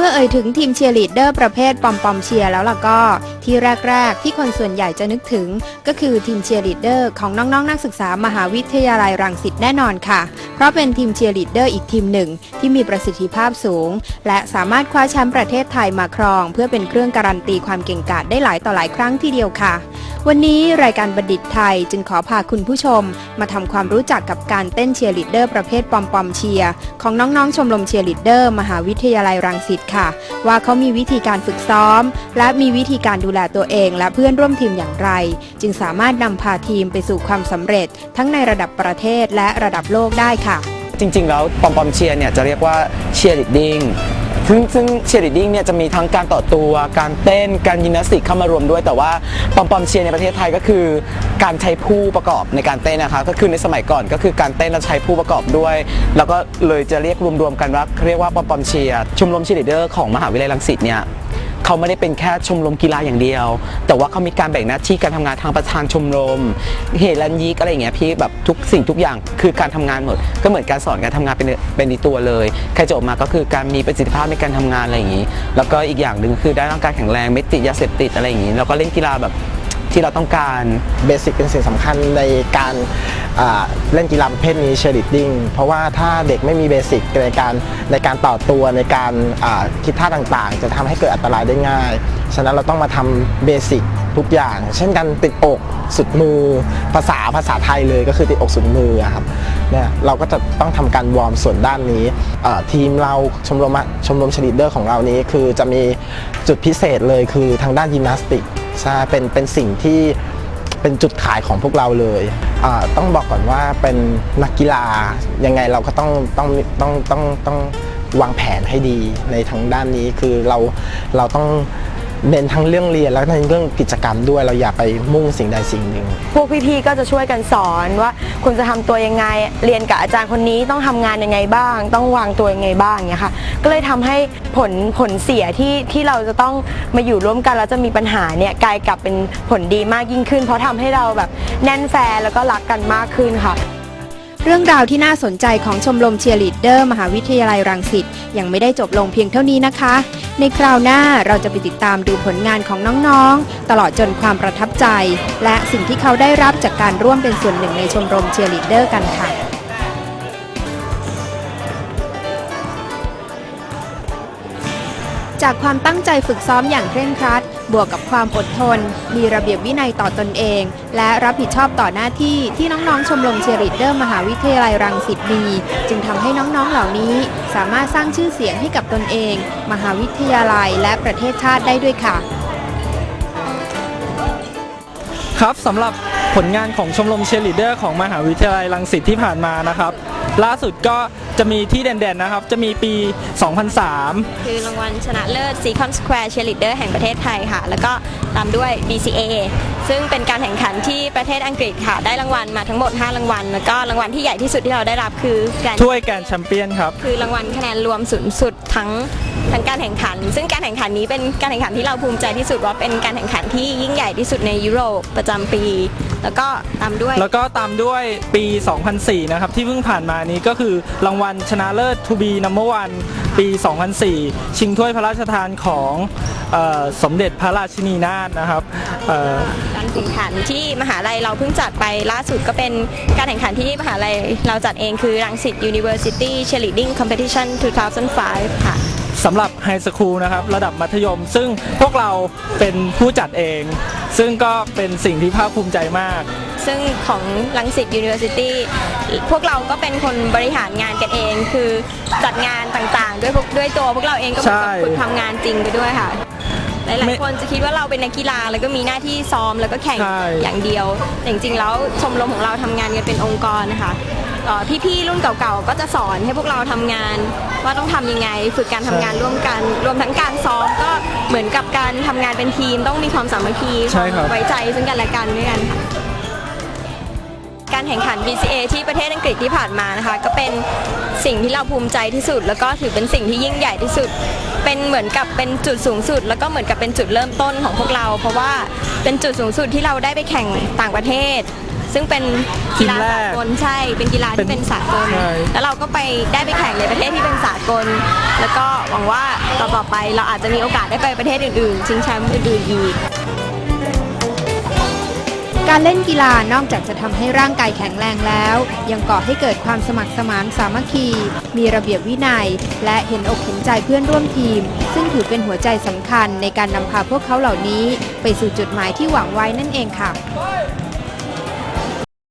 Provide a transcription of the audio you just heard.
เมื่อเอ่ยถึงทีมเชียร์ลีดเดอร์ประเภทปอมปอมเชียร์แล้วล่ะก็ ที่แรก ๆ ที่คนส่วนใหญ่จะนึกถึง ก็คือทีมเชียร์ลีดเดอร์ของน้องๆนักศึกษามหาวิทยาลัยรังสิตแน่นอนค่ะ เพราะเป็นทีมเชียร์ลีดเดอร์อีกทีมหนึ่ง ที่มีประสิทธิภาพสูง และสามารถคว้าแชมป์ประเทศไทยมาครอง เพื่อเป็นเครื่องการันตีความเก่งกาจได้หลายต่อหลายครั้งทีเดียวค่ะ วันนี้รายการบัณฑิตไทยจึงขอพาคุณผู้ชม มาทำความรู้จักกับการเต้นเชียร์ลีดเดอร์ประเภทปอมปอมเชียร์ของน้องๆชมรมเชียร์ลีดเดอร์มหาวิทยาลัยรังสิตค่ะ ว่าเขามีวิธีการฝึกซ้อม และมีวิธีการดูแลตัวเอง และเพื่อนร่วมทีมอย่างไร จึงสามารถนำพาทีมไปสู่ความสำเร็จ ทั้งในระดับประเทศและระดับโลกได้ค่ะ จริงๆ แล้วปอมปอมเชียร์เนี่ยจะเรียกว่าเชียร์ลีดดิ้ง ซึ่งซึ่งเชียร์ลีดดิ้งเนี่ยจะมีทั้งการต่อตัว การเต้น การยิมนาสติกเข้ามารวมด้วย แต่ว่าปอมปอมเชียร์ในประเทศไทยก็คือ การใช้ผู้ประกอบในการเต้นนะคะ ก็คือในสมัยก่อนก็คือการเต้นเราใช้ผู้ประกอบด้วย แล้วก็เลยจะเรียกรวมๆกันว่าเรียกว่าปอมปอมเชียร์ชมรมเชียร์ลีดเดอร์ของมหาวิทยาลัยรังสิตเนี่ย เขาไม่ได้เป็นแค่ชมรมกีฬาอย่างเดียว แต่ว่าเขามีการแบ่งหน้าที่การทำงานทางประธานชมรม เหตุรันยิกอะไรอย่างเงี้ยพี่แบบทุกสิ่งทุกอย่างคือการทำงานหมด ก็เหมือนการสอนการทำงานเป็นเป็นในตัวเลยใครจบมาก็คือการมีประสิทธิภาพในการทำงานอะไรอย่างงี้ แล้วก็อีกอย่างหนึ่งคือได้ร่างกายแข็งแรงไม่ติดยาเสพติดอะไรอย่างงี้แล้วก็เล่นกีฬาแบบ ที่เราต้องการเบสิกเป็นสิ่งสำคัญในการเล่นกีฬาประเภทนี้เชียร์ลีดดิ้งเพราะว่าถ้าเด็กไม่มีเบสิกในการในการต่อตัวในการคิดท่าต่างๆ จะทำให้เกิดอันตรายได้ง่าย ฉะนั้นเราต้องมาทำเบสิกทุกอย่าง เช่นการติดอกสุดมือภาษาภาษาไทยเลยก็คือติดอกสุดมือครับเนี่ยเราก็จะต้องทำการวอร์มส่วนด้านนี้ทีมเราชมรมชมรมเชียร์ลีดเดอร์ของเรานี้คือจะมีจุดพิเศษเลยคือทางด้านยิมนาสติก ใช่เป็นเป็นสิ่งที่เป็นจุดขายของพวกเราเลยต้องบอกก่อนว่าเป็นนักกีฬายังไงเราก็ต้องต้องต้องต้องต้องวางแผนให้ดีในทางด้านนี้คือเราเราต้อง เน้นทั้งเรื่องเรียนแล้วก็ในเรื่องกิจกรรมด้วย เราอย่าไปมุ่งสิ่งใดสิ่งหนึ่ง พวกพี่ๆก็จะช่วยกันสอนว่าคุณจะทำตัวยังไง เรียนกับอาจารย์คนนี้ต้องทำงานยังไงบ้าง ต้องวางตัวยังไงบ้างเนี่ยค่ะ ก็เลยทำให้ผลผลเสียที่ที่เราจะต้องมาอยู่ร่วมกันแล้วจะมีปัญหาเนี่ยกลายกลับเป็นผลดีมากยิ่งขึ้น เพราะทำให้เราแบบแน่นแฟร์แล้วก็รักกันมากขึ้นค่ะ เรื่องราวที่น่าสนใจของชมรมเชียร์ลีดเดอร์ มหาวิทยาลัยรังสิตยังไม่ได้จบลงเพียงเท่านี้นะคะ ในคราวหน้าเราจะไปติดตามดูผลงานของน้องๆ ตลอดจนความประทับใจ และสิ่งที่เขาได้รับจากการร่วมเป็นส่วนหนึ่งในชมรมเชียร์ลีดเดอร์กันค่ะจากความตั้งใจฝึกซ้อมอย่างเคร่งครัด บวกกับความอดทน มีระเบียบวินัยต่อตนเอง และรับผิดชอบต่อหน้าที่ที่น้องๆชมรมเชียร์ลีดเดอร์มหาวิทยาลัยรังสิตมีจึงทำให้น้องๆเหล่านี้ สามารถสร้างชื่อเสียงให้กับตนเอง มหาวิทยาลัยและประเทศชาติได้ด้วยค่ะ ครับสำหรับผลงานของชมรมเชียร์ลีดเดอร์ของมหาวิทยาลัยรังสิตที่ผ่านมานะครับ ล่าสุดก็ จะมีที่เด่นๆนะครับ จะมีปี 2003 คือรางวัลชนะเลิศ Seacon Square Cheerleader แห่งประเทศไทยค่ะ แล้วก็ตามด้วย BCA ซึ่งเป็นการแข่งขันที่ประเทศอังกฤษค่ะ ได้รางวัลมาทั้งหมด 5 รางวัล แล้วก็รางวัลที่ใหญ่ที่สุดที่เราได้รับคือการถ้วยแกรนด์แชมเปี้ยนครับ คือรางวัลคะแนนรวมสูงสุดทั้ง ทั้งการแข่งขัน ซึ่งการแข่งขันนี้เป็นการแข่งขันที่เราภูมิใจที่สุดว่าเป็นการแข่งขันที่ยิ่งใหญ่ที่สุดในยุโรปประจำปี แล้วก็ตามด้วย แล้วก็ตามด้วยปี 2004 นะครับ ที่เพิ่งผ่านมานี้ก็คือรางวัลชนะเลิศ To be number one ปี 2004 ชิงถ้วยพระราชทานของเออสมเด็จพระราชินีนาถนะครับเอ่อ การแข่งขันที่มหาลัยเราเพิ่งจัดไปล่าสุดก็เป็นการแข่งขันที่มหาลัยเราจัดเองคือรังสิต University Cheerleading Competition 2005 ค่ะสำหรับไฮสคูลนะครับระดับมัธยม ซึ่งพวกเราเป็นผู้จัดเอง ซึ่งก็เป็นสิ่งที่ภาคภูมิใจมาก ซึ่งของรังสิต University พวกเราก็เป็นคนบริหารงานกันเอง คือจัดงานต่างๆ ด้วยพวกด้วยตัวพวกเราเองก็เหมือนกับใช่ ฝึกทำงานจริงไปด้วยค่ะหไม่ลายๆคนจะคิดว่าเราเป็นนักกีฬาแล้วก็มีหน้าที่ซ้อมแล้วก็แข่งใช่ อย่างเดียวแต่จริงๆแล้วชมรมของเราทำงานกันเป็นองค์กรนะคะเอ่อ พี่ๆรุ่นเก่าๆก็จะสอนให้พวกเราทำงาน ว่าต้องทำยังไง ฝึกการทำงานร่วมกัน รวมทั้งการซ้อมก็เหมือนกับการทำงานเป็นทีม ต้องมีความสามัคคีใช่ครับไว้ใจซึ่งกันและกันด้วยกันค่ะการแข่งขัน BCA ที่ประเทศอังกฤษที่ผ่านมานะคะ ก็เป็นสิ่งที่เราภูมิใจที่สุด แล้วก็ถือเป็นสิ่งที่ยิ่งใหญ่ที่สุด เป็นเหมือนกับเป็นจุดสูงสุด แล้วก็เหมือนกับเป็นจุดเริ่มต้นของพวกเรา เพราะว่าเป็นจุดสูงสุดที่เราได้ไปแข่งต่างประเทศ ซึ่งซึ่งเป็นกีฬาทีมแรสากกลใช่ เป็นกีฬาเป็ที่นเป็นสากลใช่แล้วเราก็ไปได้ไปแข่งในประเทศที่เป็นสากล แล้วก็หวังว่าต่อต่อไปเราอาจจะมีโอกาสได้ไปประเทศอื่นๆ ชิงแชมป์อื่นๆอีกการเล่นกีฬานอกจากจะทำให้ร่างกายแข็งแรงแล้ว ยังก่อให้เกิดความสมัครสมานสามัคคี มีระเบียบวินัย และเห็นอกเห็นใจเพื่อนร่วมทีม ซึ่งถือเป็นหัวใจสำคัญในการนำพาพวกเขาเหล่านี้ ไปสู่จุดหมายที่หวังไว้นั่นเองค่ะ